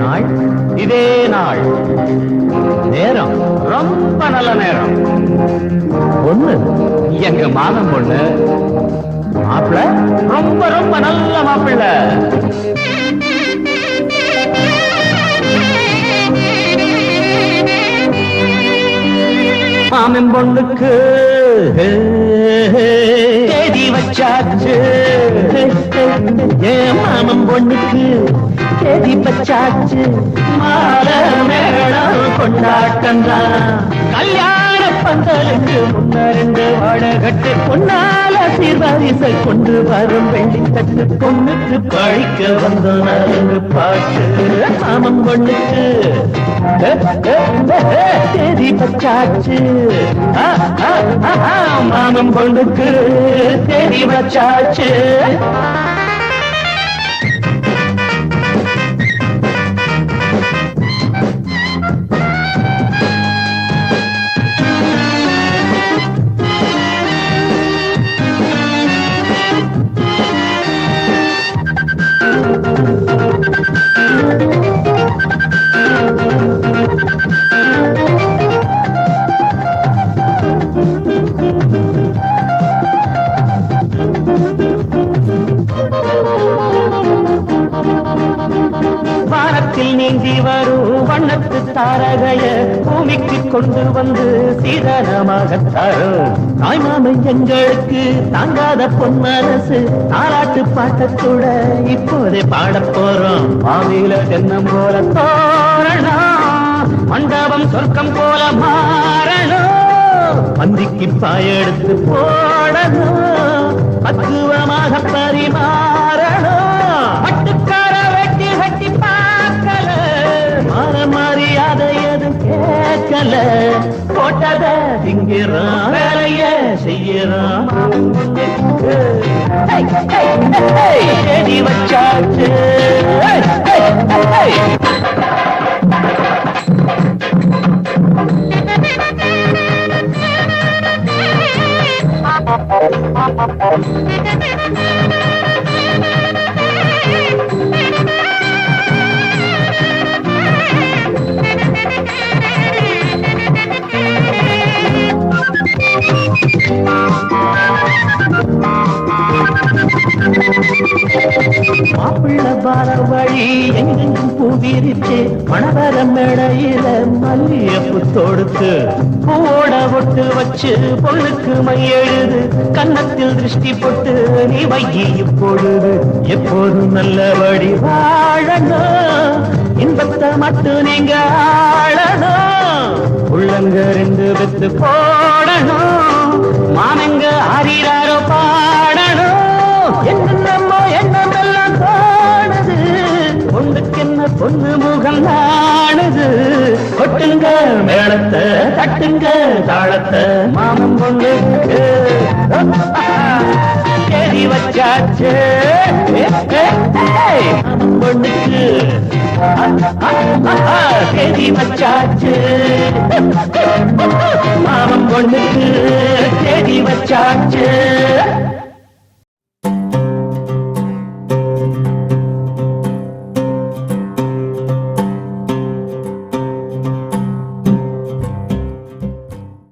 நாள்? இதே நாள். நேரம். ரொம்ப நல்ல நேரம். பொண்ணு எங்க மாதம் பொண்ணு மாப்பிள்ள ரொம்ப ரொம்ப நல்ல மாப்பிள்ள மாமன் பொண்ணுக்கு தேதி வச்சாச்சு. ஏன் மாமன் பொண்ணுக்கு தேதி பச்சாச்சு மால மேளம் கொண்டாட்டம் கல்யாண பந்தலுக்கு முன்ன வாழகட்டு பொன்னால சீர்வாரிசை கொண்டு வரும் வெள்ளி தட்டு பொண்ணுக்கு பழிக்க வந்த நரங்கு பாட்டு. மாமன் கொண்டுக்கு தேதி பச்சாச்சு ஆ, ஆ, ஆ, மாமன் பொண்ணுக்கு தேதி பச்சாச்சு வரும் வண்ணத்து தாரகைய பூமிக்கு கொண்டு வந்து சீதனமாக தரும் தாய்மாமை எங்களுக்கு தாங்காத பொன்னரசு தாலாட்டு பாட்டத்தோட இப்போதே பாடப் போறோம். மாவில தென்னம் போல தோரணம் மண்டபம் சொர்க்கம் போல மாறணும். பந்திக்கு பாயெடுத்து போடணும். பத்து மரியாதை எதுவும் கேட்கல. போட்டத திங்கிறான் வேலைய செய்யறான் தேடி வச்சாச்சு. Thank you. வர வழி எங்கெங்கும் பூவிரிச்சு மணவர மேடையில மல்லியப்பு தொடுத்து பூவோட ஒட்டு வச்சு பொண்ணுக்கு மையெழுது கன்னத்தில் திருஷ்டி போட்டு நீ வையி இப்பொழுது எப்போதும் நல்லபடி வாழணும். இன்பத்தை மட்டும் நீங்க ஆளணும். உள்ளங்க ரெண்டு வித்து போடணும். பொண்ணு முகம் நாணுது கொட்டுங்க மேளத்தை தட்டுங்க தாளத்தை. மாமன் பொண்ணு கேரி வச்சாச்சு. மாமன் பொண்ணுக்கு. தேதி வச்சாச்சு. மாமன் பொண்ணுக்கு. தேதி வச்சாச்சு.